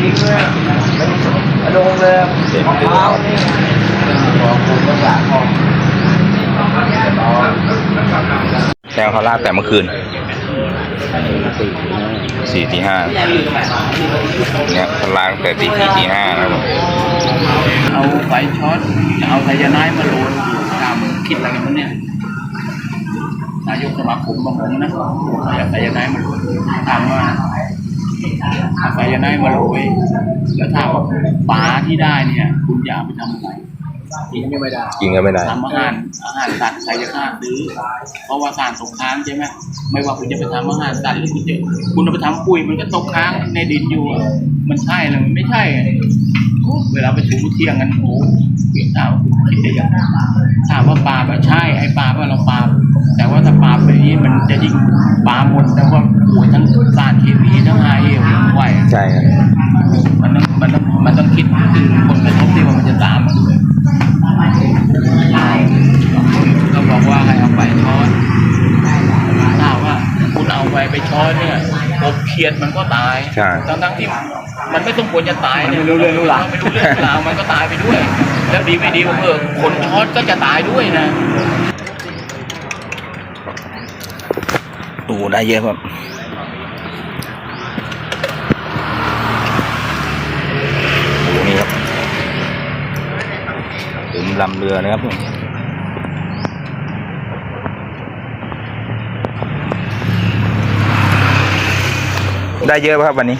ทิ้งเลยไม่ลงเลยมะพร้าวนี่ของคุณภาษาของแซงเขาลากแต่เมื่อคืนสี่ตีห้าเนี่ยเขาลากแต่ตีสี่ตีห้าครับเอาไฟช็อตจะเอาไซยาไนด์มาโรยตามคิดอะไรกันเนี่ยนายกสมาคมบางผมนะอยากไซยาไนด์มาโรยถามว่า อาไซยาไนด์มาโรยแล้วถามว่าป๋าที่ได้เนี่ย คุณอยากไปทำอะไร กินก็ไม่ได้กินก็ไม่ได้ ทำอาหารอาหารสัตว์ใครจะกล้าซื้อเพราะว่าสารตกค้างใช่ไหมไม่ว่าคุณจะไปทำอาหารสัตว์หรือคุณจะคุณเอาไปทำปุ๋ยมันก็ตกค้างในดินอยู่อะมันใช่หรือมันไม่ใช่อะเวลาไปถูเที่ยงกันโอ้เปลี่ยนถามว่าคุณคิดได้ยังไงถามว่าปลาว่าใช่ไอ้ปลาว่าเราปลาแต่ว่าถ้าปลาไปนี้มันจะยิ่งปลาหมดแล้วก็โอ้ยทั้งสารเคมีทั้งไอเอลไหวใช่ครับมันต้องมันต้องมันต้องคิดถึงผลกระทบที่ว่ามันจะตามมาด้วย ก็บอกว่าให้เอาไปช้อนถ้าว่าคุณเอาไปไปช้อนเนี่ยกบเขียดมันก็ตายใช่ ทั้งทั้งๆที่มันไม่สมควรจะตายเนี่ยไม่รู้เรื่องรู้ราว ไม่รู้เรื่องรู้ราวมันก็ตายไปด้วย แล้วดีไม่ดีผมเออคนช้อนก็จะตายด้วยนะดูได้เยอะครับดูนี่ครับถึง ลำเรือนะครับผมได้เยอะป่ะครับวันนี้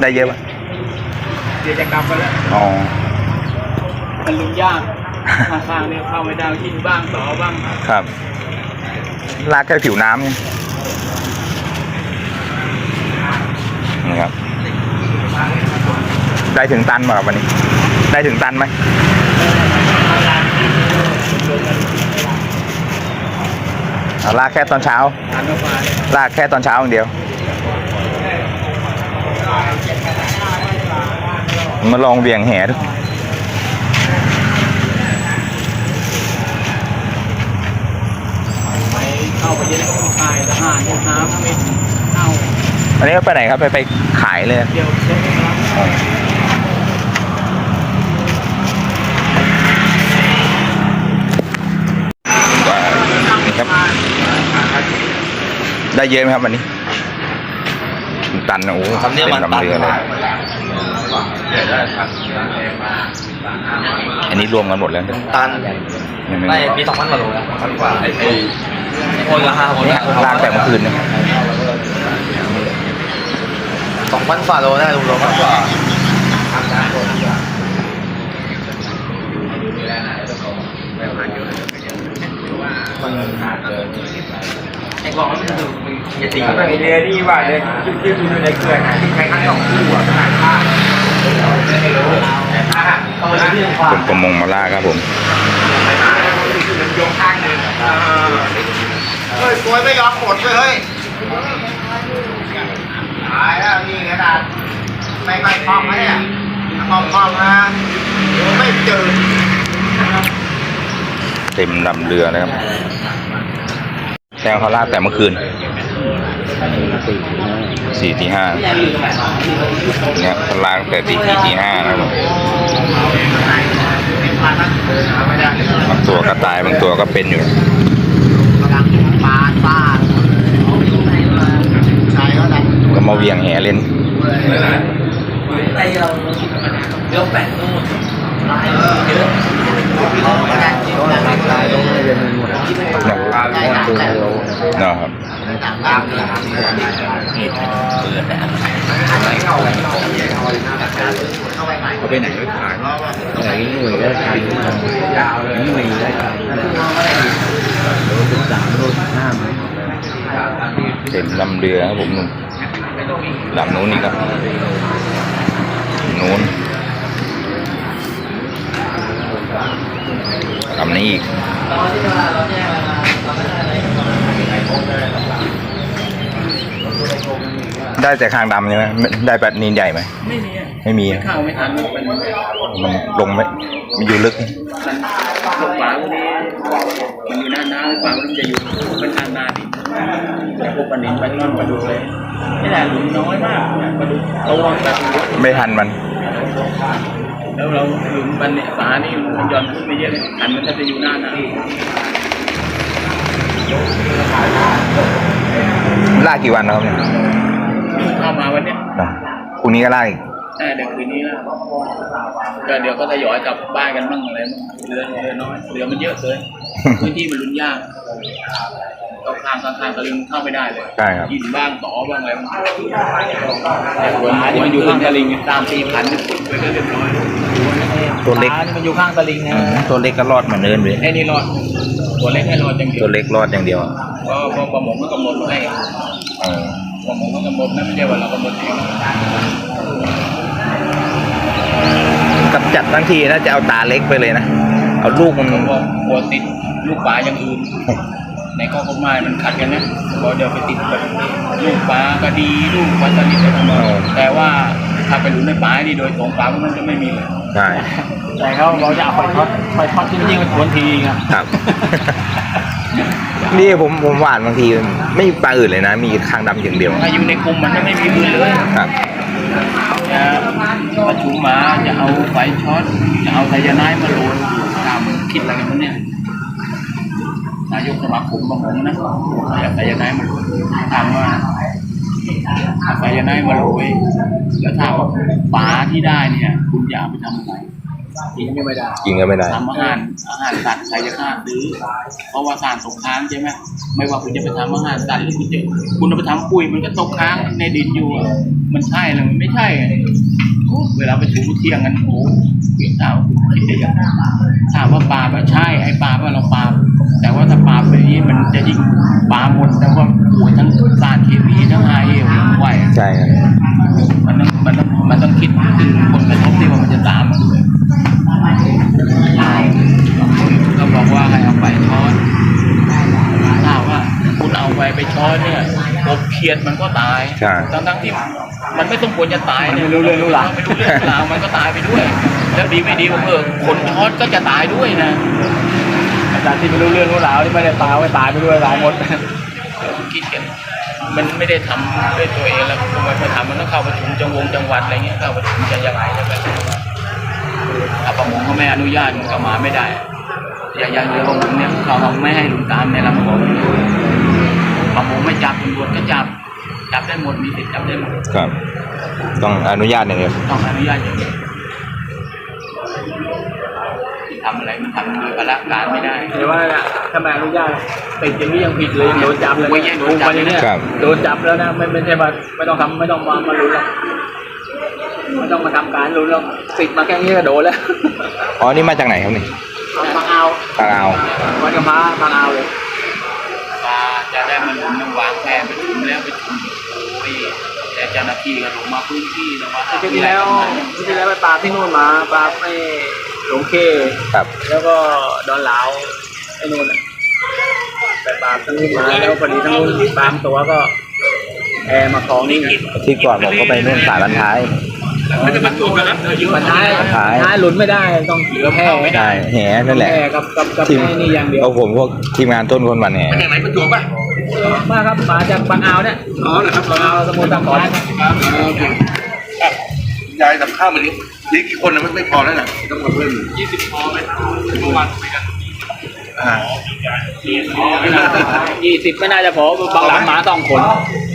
ได้เยอะป่ะเดี๋ยวจะกลับไปแล้วอ๋อมันลุงยากข้างๆเนี่ยเข้าไม่ได้ที่บ้างต่อบ้างครับลากแค่ผิวน้ำไงนี่ครับ ได้ถึงตันไหมครับวันนี้ ได้ถึงตันไหม เอาลากแค่ตอนเช้าทานเข้าไปลากแค่ตอนเช้าอย่างเดียว มาลองเบี่ยงแหดูไปเข้าไปจะได้เข้าค่ายทหารพวกน้ำไม่เข้าอันนี้ไปไหนครับ ไปไปขายเลยเดี๋ยวเช็คครับ ว่านี่ครับ ได้เยอะไหมครับวันนี้ ตันนะโอ้โหเต็มลำเรือเลยอันนี้รวมกันหมดแล้วตันไม่ไม่ไม่มีสองพันกว่าโลนะพันกว่าไอ้คนละห้าคนเนี่ยลากแต่เมื่อคืนเนี่ยสองพันกว่าโลได้โลโลมากกว่า อย่ไอเดียนี่ว่าเลยที่ที่ดูในเครือนะที่ใครข้างสองคู่อะขนาดข้างไม่รู้แต่ถ้าต้องมาที่ควากรมประมงมาล่าครับผมโยงข้างหนึ่งเฮ้ยปวยไม่ยอมกดเลยเฮ้ยตายแล้วนี่กระดาษไม่ไม่คล่องนะเนี่ยคล่องคล่องนะเดี๋ยวไม่เจอเต็มลำเรือนะครับแซงเขาล่าแต่เมื่อคืน สี่ตีห้าเนี่ยเขาลากแต่ตีสี่ตีห้านะครับบางตัวก็ตายบางตัวก็เป็นอยู่ก็มาเวียงแหเล่นเราเดียวแปะนู่นเออเยอะเขาไม่ได้จริงนะไม่ได้ลงเลยเยหมดนะนะครับ เหตุเปิดแต่อะไรเข้าเข้าไปใหม่เขาไปไหนไปขายไหนหน่วยการยาวเลยหน่วยราชการโลสิบสามโลสิบห้าเต็มลำเรือครับผมนู่นลำนู้นนี่ครับนู้นลำนี้อีก ได้แต่คางดำใช่ไหมไม่ได้แบบนีนใหญ่ไหมไม่มีอะไม่มีอะเข้าไม่ทันมันมันลงไม่มันอยู่ลึกพวกปลาพวกนี้มันอยู่หน้าน้ำปลาพวกนี้จะอยู่เป็นนานๆอีกแต่พวกปลานิลปลาช่อนปลาดุกเลยนี่แหละหลุมน้อยมากเนี่ยปลาดุกตัวแบบไม่ทันมัน แล้วเราถึงมันเนี่ยฝานี่มันหย่อนขึ้นไปเยอะเลยขันมันจะอยู่หน้าหนาลากกี่วันแล้วครับเนี่ย เข้ามาวันเนี้ยอะพรุ่งนี้ก็ลากอีกแต่เดี๋ยวคืนนี้นะก็เดี๋ยวก็ทยอยกลับบ้านกันบ้างอะไรบ้างเรือเรือน้อยเรือมันเยอะเกินพื้นที่มันลุ้นยากก็ข้างข้างข้างตะลึงเข้าไม่ได้เลยใช่ครับ ยินบ้างต่อบ้างอะไรบ้างแต่ส่วนที่มันอยู่ข้างตะลิงตามตีพันธุ์ไปก็เรียบร้อยตัวเล็กปานี่มันอยู่ข้างตะลิงนะตัวเล็กก็รอดเหมือนเดินไปไอ้นี่รอดตัวเล็กให้รอดอย่างเดียตัววเล็กรอดอย่างเดียวเพราะเพราะประมงมันกำหนดให้ เออ ประมงมันกำหนดนะไม่ใช่ว่าเรากำหนดเองกำจัดทั้งทีน่าจะเอาตาเล็กไปเลยนะ เอาลูกมันผมบอกกลัวติดลูกปลาอย่างอื่น ในข้อกฎหมายมันขัดกันนะบอกเดี๋ยวไปติดแบบลูกปลาก็ดีลูกปลาสลิดอะไรทั้งหมดแต่ว่าถ้าไปรู้ในปลานี่โดยตรงปลามันจะไม่มีเลยใช่แต่เขาเราจะเอาไปทอดไปทอดจริงๆมันทวนทีครับครับ นี่ผมผมหวานบางทีไม่มีปลาอื่นเลยนะ มีคางดำอย่างเดียวถ้าอยู่ในกลุ่มมันจะไม่มีอื่นเลยครับจะประชุมมาจะเอาไฟช็อตจะเอาไซยาไนด์มาโรยตามคิดอะไรกันเนี่ยนายกสมาคมบางผมนะอยากไซยาไนด์มาโรยถามว่าเอาไซยาไนด์มาโรยแล้วถามว่าปลาที่ได้เนี่ย คุณจะเอาไปทำอะไร กินก็ไม่ได้กินก็ไม่ได้ทำอาหารอาหารสัตว์ใครจะกล้าซื้อเพราะว่าสารตกค้างใช่ไหมไม่ว่าคุณจะไปทำอาหารสัตว์หรือคุณจะคุณเอาไปทำปุ๋ยมันก็ตกค้างในดินอยู่อะมันใช่หรือมันไม่ใช่อะโอ้เวลาไปถูเที่ยงกันโอ้เปลี่ยนถามว่าคุณคิดได้ยังไงถามว่าปลาปะใช่ไอ้ปลาว่าเราปลาแต่ว่าถ้าปลาแบบนี้มันจะยิ่งปลาหมดแต่ว่าโอ้ยทั้งสารเคมีทั้งไอเอลไหวใช่ครับมันต้องมันต้องมันต้องคิดถึงผลกระทบที่ว่ามันจะตามมาด้วย ก็บอกว่าให้เอาไปช้อนถ้าว่าคุณเอาไปไปช้อนเนี่ยกบเขียดมันก็ตายใช่ ทั้งทั้งๆที่มันไม่ต้องควรจะตายเนี่ยไม่รู้เรื่องรู้ราว ไม่รู้เรื่องรู้ราวมันก็ตายไปด้วย แล้วดีไม่ดีผมเออคนช้อนก็จะตายด้วยนะ อาจารย์ที่ไม่รู้เรื่องรู้ราวที่ไม่ได้ตายไว้ตายไปด้วยตายหมด คิดกันมันไม่ได้ทำด้วยตัวเองแล้วมันไปทำมันต้องเข้าประชุมจังหวงจังหวัดอะไรเงี้ยเข้าประชุมจะยังไงจะไป ถ้าประมงเขาไม่อนุญาตมันก็มาไม่ได้ อย่างอย่างเรือประมงเนี่ยเขาไม่ให้หลุดตามในลำคลองประมงไม่จับตำรวจก็จับ จับได้หมดมีสิทธิ์จับได้หมดครับ ต้องอนุญาตอย่างเดียวต้องอนุญาตอย่างเดียวทำอะไรมันทำโดยพละการไม่ได้เดี๋ยวว่าน่ะถ้าไม่อนุญาตติดอย่างนี้ยังผิดเลยโดนจับเลยโอ้ยโดนจับเลยเนี่ยครับโดนจับแล้วนะไม่ไม่ใช่ว่าไม่ต้องทำไม่ต้องมามาลุ้นหรอก ไม่ต้องมาทำการลุ้นหรอกติดมาแค่นี้ก็โดนแล้วอ๋อนี่มาจากไหนครับนี่บางเอาปลาเอาวัดกระมาบางเอาเลยปลาจะได้มันมันวางแผนไปถึงแล้วไปถึงโอ้ยแต่เจ้าหน้าที่ก็ลงมาพื้นที่ลงมาปีที่แล้วปีที่แล้วไปปลาที่นู่นมาปลาไม่หลงเคครับ แล้วก็ดอนหลาวไอ้นู่นน่ะไปปลาทั้งนู้นมาแล้วพอดีทั้งนู้นบางตัวก็แอร์มาคลองนี่ที่ก่อนผมก็ไปนู่นสายบันท้าย ไม่ได้มาตัวกันนะปันท้ายปันท้ายท้ายหลุนไม่ได้ต้องเสือแพร่ใช่แหนั่นแหละแพร่กับกับกับทีมแม่นี่อย่างเดียวเอาผมพวกทีมงานต้นคนวันแหมาจากไหนประจวบป่ะมาครับมาจากบางอ่าวเนี่ยอ๋อเหรอครับบางอ่าวสมุทรสาครยายกับข้าวมันนี้ยี่กี่คนนะไม่ไม่พอแล้วนะต้องมาเพิ่มยี่สิบพอไหมเมื่อวานไปกันอ่า ยี่สิบไม่น่าจะพอบางหลังหมาต้องขน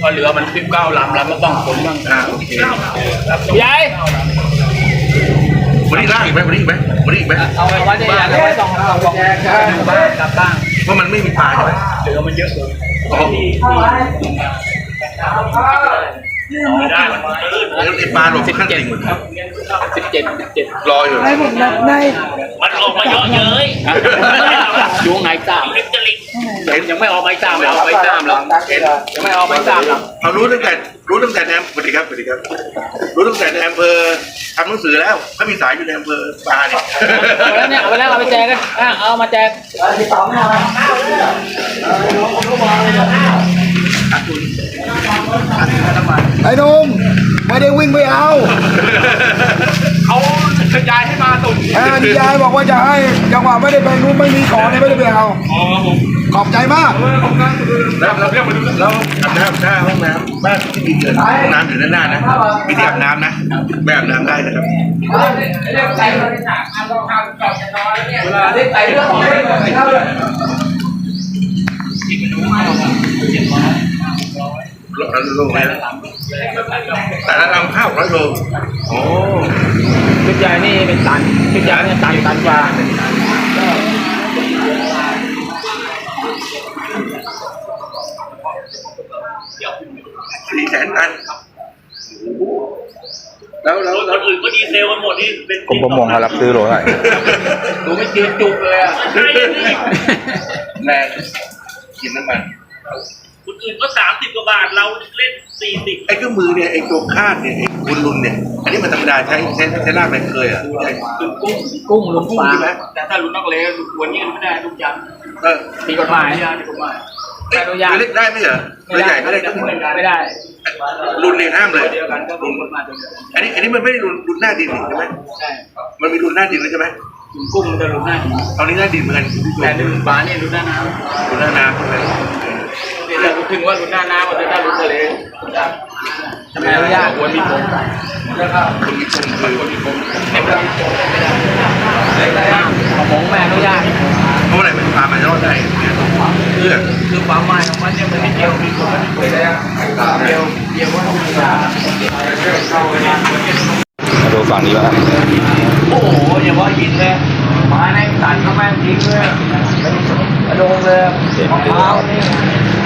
พอเหลือมันสิบเก้าลำแล้วมันต้องขนบ้างอ่าโอเคยายวันนี้ล่างอีกไหมวันนี้อีกไหมวันนี้อีกไหมเอาไว้ได้ยังเอาไว้ต้องต้องต้องบ้านกลับบ้านเพราะมันไม่มีปลาใช่ไหมเหลือมันเยอะเลย อ๋อไม่ได้มันลื่นแล้วไอ้ปลาหลบขั้นติ่งสิบเจ็ดสิบเจ็ดรออยู่มันออกมาเยอะเย้ยยุงไหนตามลิปจะลิปยังไม่ออกไม้ตามหรอไม้ตามหรอเห็นยังไม่ออกไม้ตามหรอเรารู้ตั้งแต่รู้ตั้งแต่ในอำสวัสดีครับสวัสดีครับ รู้ตั้งแต่ในอำเภอทำหนังสือแล้วถ้ามีสายอยู่ในอำเภอปลาเนี่ยเอาแล้วเนี่ยเอาไปแล้วเอาไปแจกกันอะเอามาแจกไอ้หนุ่ ไอ้นุ่มไม่ได้วิ่งไปเอาเขาขยายให้มาตุ่นอ่าที่ยายบอกว่าจะให้จังหวะไม่ได้ไปนู้นไม่มีของเลยไม่ได้ไปเอาขอบใจมากแล้วเราเรียกมาดูแล้วอาบน้ำหน้าห้องน้ำบ้านที่มีเกิดห้องน้ำอยู่ด้านหน้านะมีที่อาบน้ำนะไม่อาบน้ำได้นะครับเรียกใจเราหนักอันเราทำจอบจะนอนแล้วเนี่ยเวลาเรียกใจเรื่องของเรื่องของเขาเลย โลโลอะไรนะแต่ละลำข้าวร้อยโลโอ้ชุดใหญ่นี่เป็นตันชุดใหญ่เนี่ยตันตันกว่าสี่แสนตันแล้วแล้วคแล้วนอื่นก็ดีเซลกันหมดนี่เป็นกรมประมงเขารับซื้อโลเท่าไหร่ดูไม่จืดจุกเลยอะใช่นี่แรงกินน้ำมัน คนอื่นก็สามสิบกว่าบาทเราเล่นสี่สิบไอ้เครื่องมือเนี่ยไอ้ตัวคาดเนี่ยไอ้บุญลุนเนี่ย อันนี้มันธรรมดาใช้ใช้ใช้ลากอะไรเคยอะใช่กุ้งกุ้งลุงกุ้งปลาใช่ไหมแต่ถ้ารุ่นนักเลงวันนี้ไม่ได้ทุกอย่างเออมีกฎหมายไม่ได้ทุกอย่างเอ้ยเล็กได้ไหมเหรอตัวใหญ่ไม่ได้ก็ไม่ได้ รุนเนี่ยห้ามเลยเดียวกันก็รุ่นกฎหมายเดียวกันอันนี้อันนี้มันไม่ได้รุนรุนหน้าดินนี่ใช่ไหมใช่มันมีรุนหน้าดินแล้วใช่ไหมกุ้งมันจะรุ่นหน้าดินตอนนี้หน้าดินเหมือนกันคุณผู้ชแต่มรุ่นปลาเนี่ยรุ่นหน้าน้รุนหน้าน้ำใช่ไหมำนี่เราถึงว่ารุ่นหน้าน้ำมันจะได้รุ่นทะเลทำไมไม่ได้ควรมีผมคนมีคนคือคนมีคนของผมแม่อนุญาตเพราะอะไรมันพามันรอดได้เนี่ยเพื่อคือความหมายของมันเนี่ยมันไม่เกี่ยวมีคนมันเผยได้เดียวเดียวว่าธรรมดามาดูฝั่งนี้บ้างครับโอ้โหอย่าว่ายินเลยไม้ในตันก็แม่ทิ้งเลยกระโดงเลยมะพร้าวนี่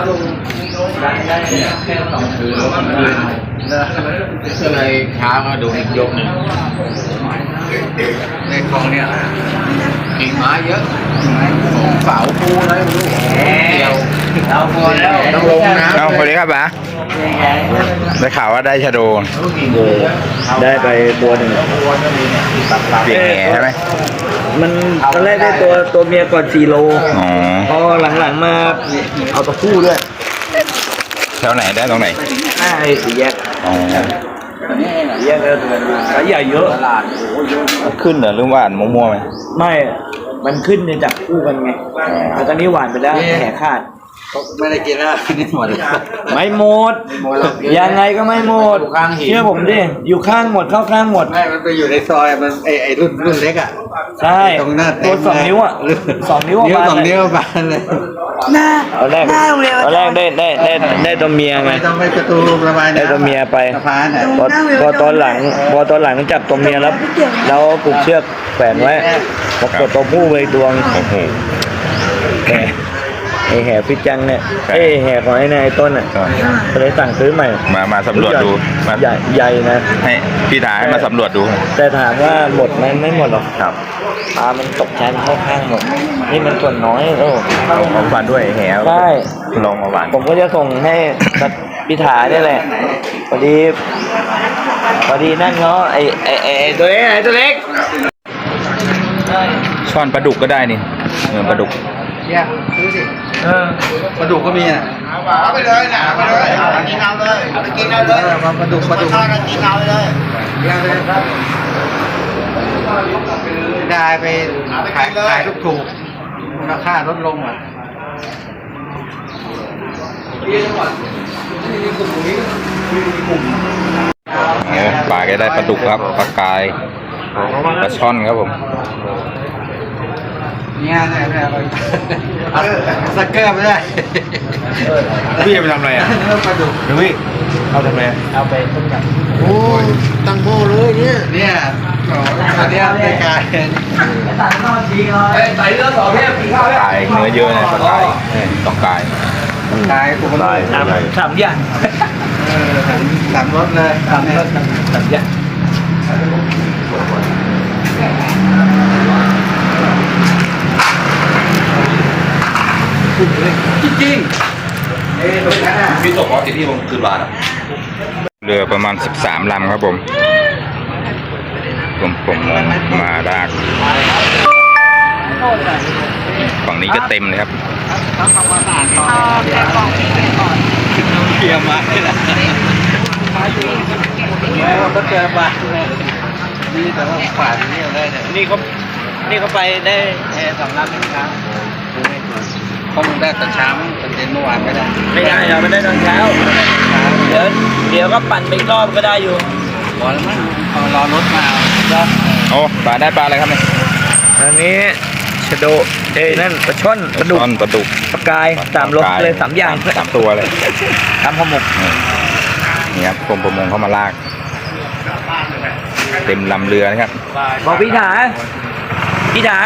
ณภาษาของทำงานครับก็เช้ามาดูอีกยกหนึ่งในคลองเนี่ยกิ่งไม้เยอะของเสาปูอะไรไม่รู้เดียวเราพอแล้วต้องลงน้ำเอาสวัสดีครับป๋าได้ข่าวว่าได้ชะโดนได้ไปตัวหนึ่งเปลี่ยกแหใช่ไหม มันตอนแรกได้ตัวตัวเมียก่อน4โลอ๋อพอหลังๆมาเอาตัวผู้ด้วยแถวไหนได้ตรงไหนหน้าไอ้สี่แยกอ๋อสี่แยกแล้วสายใหญ่เยอะขึ้นเหรอหรือว่ามั่วๆไหมไม่ มันขึ้นเนี่ยจากคู่กันไงแต่ตอนนี้หวานไปแล้วแข นขาดไม่ได้กินแล้วนี่หมดไม่หมดยังไงก็ไม่หมดเชื่อผมดิอยู่ข้างหมดเข้าข้างหมดไม่มันไปอยู่ในซอยมันไอไอรุ่นรุ่นเล็กอะ ใช่ตรงหน้าเต็ตัวมสองนิ้วอะสองนิ้วออกนิ้วมาสองนิ้วบานเลยเอาแรกเอาแรกได้ได้ได้ได้ตัวเมียไง ไม่ต้องไปประตูระบายน้ำได้ตัวเมียไป สะพานอะพอพอตอนหลัง พอตอนหลังจับตัวเมียแล้วแล้วผูกเชือกแขวนไว้ปรากฏตัวผู้ไปดวงโอ้โหแห่ ไอแห่พิจังเนี่ยไอแห่ของไอ้นายต้นอะก็ก็เลยสั่งซื้อใหม่มามาสำรวจดูมาใหญ่ใหญ่นะ ให้พี่ดาให้มาสำรวจดูแต่ถามว่าหมดไหมไม่หมดหรอกครับปลามันตกชั้นเข้าข้างหมด นี่มันส่วนน้อยโอ้เอาของฟันด้วยแหวใช่ลองมาหวานผมก็จะส่งให้พิธาเนี่ยแหละพอดีพอดีนั่นเขาไอไอไอไอ้ตัวเล็กไอตัวเล็ก ช่อนปลาดุกก็ได้นี่เออปลาดุก เนี่ยซื้อสิเออปลาดุกก็มีอะเอาไปเลยนะเอาไปเลยเอาไปกินเอาเลยเอาไปกินเอาเลยมาปลาดุกปลาดุกทอดกินเอาเลยได้ไปขายขายถูกๆมูลค่าลดลงอะโอ้ปลาก็ได้ปลาดุกครับปลากายปลาช่อนครับผม เนี่ยเนี่ยเนี่ยเอาสเกอร์ไม่ได้พี่จะไปทำอะไรอะเนื้อปลาดุกเดี๋ยวพี่เอาทำอะไรเอาไปต้มยำโอ้ตังโมเลยเนี่ยเนี่ยโอ้อันเนี้ยเป็นการใส่เรือสองเนี่ยกินข้าวปลากายเนื้อเยอะนะปลากายเออต้องกายกายกูมันกายสามสามอย่างเออสามรสเลยสามรสสามอย่าง จริงพี่ตกว่าที่พี่ผมคืนบาทเรือประมาณสิบสามลำครับผม ผมผมมองมาดากฝั่งนี้ก็เต็มเลยครับเกียร์มาเลยนะก็เจอมานี่แต่ว่าผ่านนี่ได้เนี่ยนี่เขานี่เขาไปได้สองลำนะครับ เขาลงได้ตอนเช้าตอนเย็นเมื่อวานไม่ได้ไม่ได้เราไม่ได้ตอนเช้า เดี๋ยวเดี๋ยวก็ปั่นไปอีกรอบก็ได้อยู่รอแล้วมั้งเอารอรถมาโอ้ปลาได้ปลาอะไรครับเนี่ยอันนี้ชะโดเอ้ยนั่นปลาช่อนปลาดุกช่อนปลาดุกปลากายสามรสเลยสามอย่างสามตัวเลยทำข้าวหมกนี่ครับกรมประมงเข้ามาลาก เต็มลำเรือนะครับบอกพี่ถาพี่ถา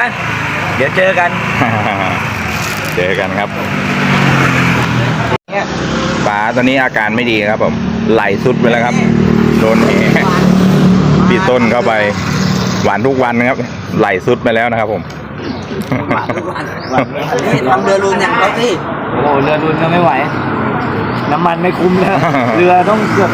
เดี๋ยวเจอกัน เจอกันครับป๋าตอนนี้อาการไม่ดีครับผมไหลสุดไปแล้วครับ โดนแหพี่ต้นเข้าไป หวานทุกวันนะครับ ไหลสุดไปแล้วนะครับ ผมนี่ทำเรือรุนอย่างเขาสิโอ้เรือรุนก็ไม่ไหว น้ำมันไม่คุ้มแล้วเรือต้องเกือบ